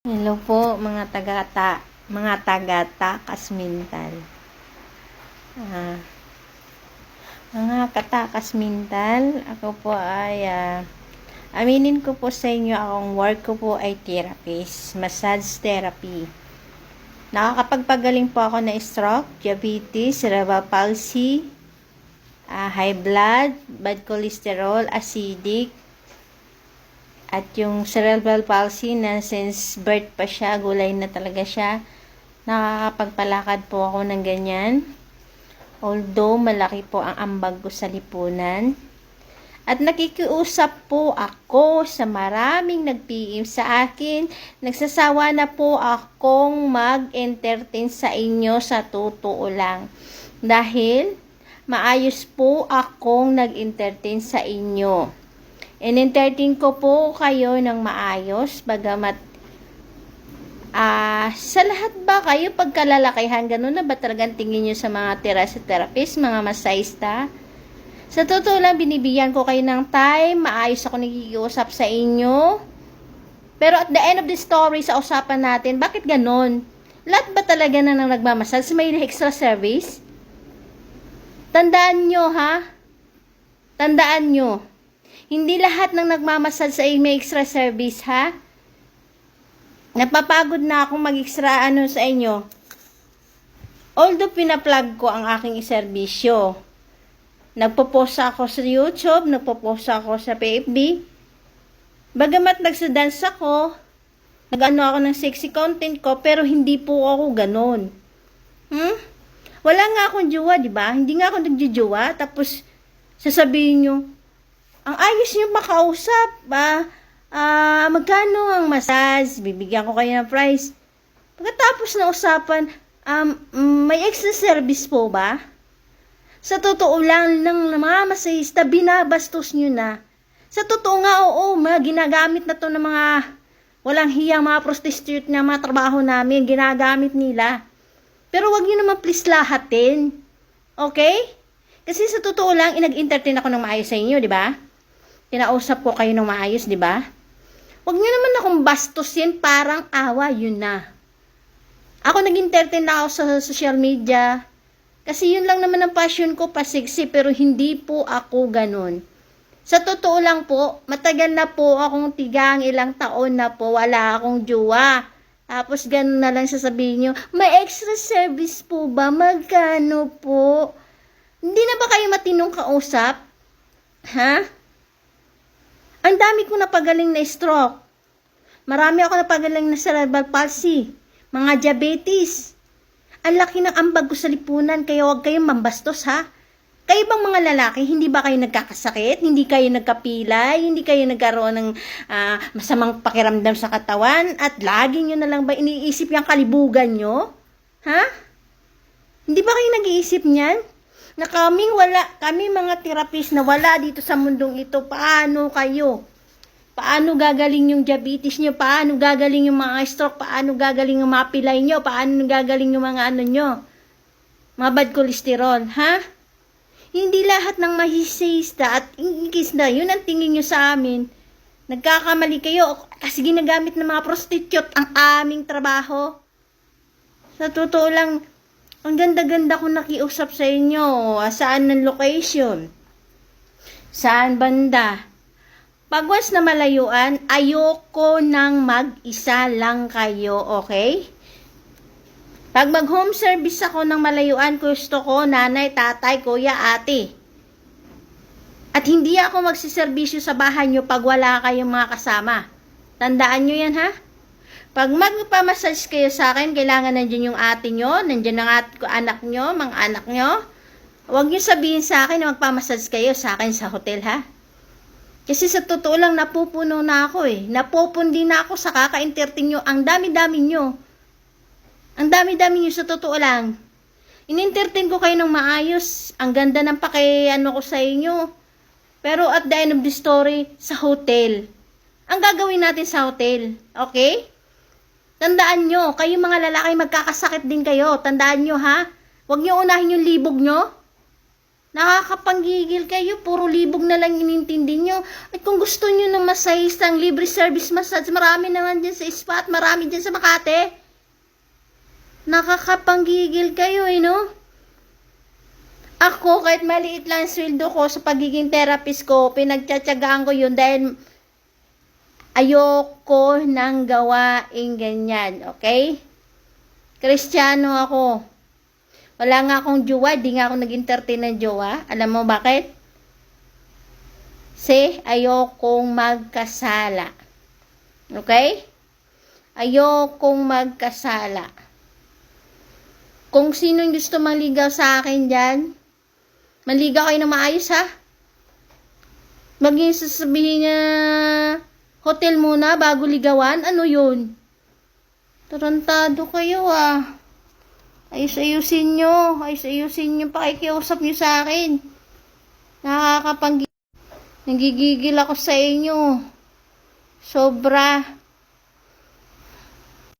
Hello po mga taga mga taga Takas Mintal. Ah, mga katakas Mintal, ako po ay ah, aminin ko po sa inyo akong work ko po ay therapist, massage therapy. Nakakapagpagaling po ako na stroke, diabetes, cerebral palsy, ah, high blood, bad cholesterol, acidic, at yung cerebral palsy na since birth pa siya, gulay na talaga siya, nakakapagpalakad po ako ng ganyan. Although malaki po ang ambag ko sa lipunan. At nakikiusap po ako sa maraming nag-PM sa akin. Nagsasawa na po akong mag-entertain sa inyo sa totoo lang. Dahil maayos po akong nag-entertain sa inyo. In-entertain ko po kayo ng maayos, bagamat ah sa lahat ba kayo pagkalalakihan, ganun na ba talagang tingin nyo sa mga terasa therapist, mga masayista? Sa totoo lang, binibigyan ko kayo ng time, maayos ako nakikiusap sa inyo. Pero at the end of the story, sa usapan natin, bakit ganun? Lahat ba talaga na nang nagmamasal may extra service? Tandaan nyo, ha? Tandaan nyo, hindi lahat ng nagmamasal sa iyo may extra service, ha? Napapagod na akong mag-extra ano sa inyo. Although pinaplug ko ang aking serbisyo. Nagpo-post ako sa YouTube, nagpo-post ako sa PFB. Bagamat nagsadance ako, nag-ano ako ng sexy content ko, pero hindi po ako ganon. Hmm? Wala nga akong jowa, di ba? Hindi nga ako nagjojowa, tapos sasabihin nyo, ang ayos niyo makausap, ba? Ah, magkano ang massage? Bibigyan ko kayo ng price. Pagkatapos na usapan, um, may extra service po ba? Sa totoo lang, ng mga masahista, binabastos nyo na. Sa totoo nga, oo, mga ginagamit na to ng mga walang hiyang mga prostitute na mga trabaho namin, ginagamit nila. Pero wag nyo naman please lahatin. Okay? Kasi sa totoo lang, inag-entertain ako ng maayos sa inyo, di ba? Kinausap ko kayo ng maayos, di ba? Huwag nyo naman akong bastusin, parang awa, yun na. Ako nag-entertain na ako sa social media. Kasi yun lang naman ang passion ko, pasiksi, pero hindi po ako ganun. Sa totoo lang po, matagal na po akong tigang ilang taon na po, wala akong jowa. Tapos ganun na lang sasabihin nyo, may extra service po ba? Magkano po? Hindi na ba kayo matinong kausap? Ha? Ang dami ko napagaling na stroke. Marami ako napagaling na cerebral palsy. Mga diabetes. Ang laki ng ambag ko sa lipunan, kaya huwag kayong mambastos ha. Kayo bang mga lalaki, hindi ba kayo nagkakasakit? Hindi kayo nagkapilay? Hindi kayo nagkaroon ng ah, masamang pakiramdam sa katawan? At lagi nyo na lang ba iniisip yung kalibugan nyo? Ha? Hindi ba kayo nag-iisip niyan? Na kaming wala, kami mga therapist na wala dito sa mundong ito, paano kayo? Paano gagaling yung diabetes nyo? Paano gagaling yung mga stroke? Paano gagaling yung mga pilay nyo? Paano gagaling yung mga ano nyo? Mga bad cholesterol, ha? Hindi lahat ng mahisista at ingikis na, yun ang tingin nyo sa amin. Nagkakamali kayo kasi ginagamit ng mga prostitute ang aming trabaho. Sa totoo lang, ang ganda-ganda ko nakiusap sa inyo. Saan ng location? Saan banda? Pag once na malayuan, ayoko nang mag-isa lang kayo, okay? Pag mag-home service ako ng malayuan, gusto ko nanay, tatay, kuya, ate. At hindi ako magsiservisyo sa bahay nyo pag wala kayong mga kasama. Tandaan nyo yan, ha? Pag magpamassage kayo sa akin, kailangan nandiyan yung ate nyo, nandiyan ang at anak nyo, mga anak nyo. Huwag nyo sabihin sa akin na magpamassage kayo sa akin sa hotel, ha? Kasi sa totoo lang, napupuno na ako eh. Napupundi na ako sa kaka-entertain nyo. Ang dami-dami nyo. Ang dami-dami nyo sa totoo lang. In-entertain ko kayo ng maayos. Ang ganda ng paki, ano ko sa inyo. Pero at the end of the story, sa hotel. Ang gagawin natin sa hotel. Okay? Tandaan nyo, kayo mga lalaki magkakasakit din kayo. Tandaan nyo ha. Huwag nyo unahin yung libog nyo. Nakakapanggigil kayo, puro libog na lang inintindi nyo. At kung gusto nyo na masayistang libre service massage, marami naman dyan sa spot, marami dyan sa Makati. Nakakapanggigil kayo eh, no? Ako, kahit maliit lang ang sweldo ko sa pagiging therapist ko, pinagtsatsagaan ko yun dahil ayoko nang gawain ganyan, okay? Kristiyano ako. Wala nga akong jowa, di nga ako nag-entertain ng jowa. Alam mo bakit? Kasi ayokong magkasala. Okay? Ayokong magkasala. Kung sino yung gusto maligaw sa akin dyan, maligaw kayo na maayos ha. Maging sasabihin niya, hotel muna bago ligawan, ano yun? Tarantado kayo ah. Ayos-ayusin nyo. Ayos-ayusin nyo pakikiusap nyo sa akin. Nakakapang... Nagigigil ako sa inyo. Sobra.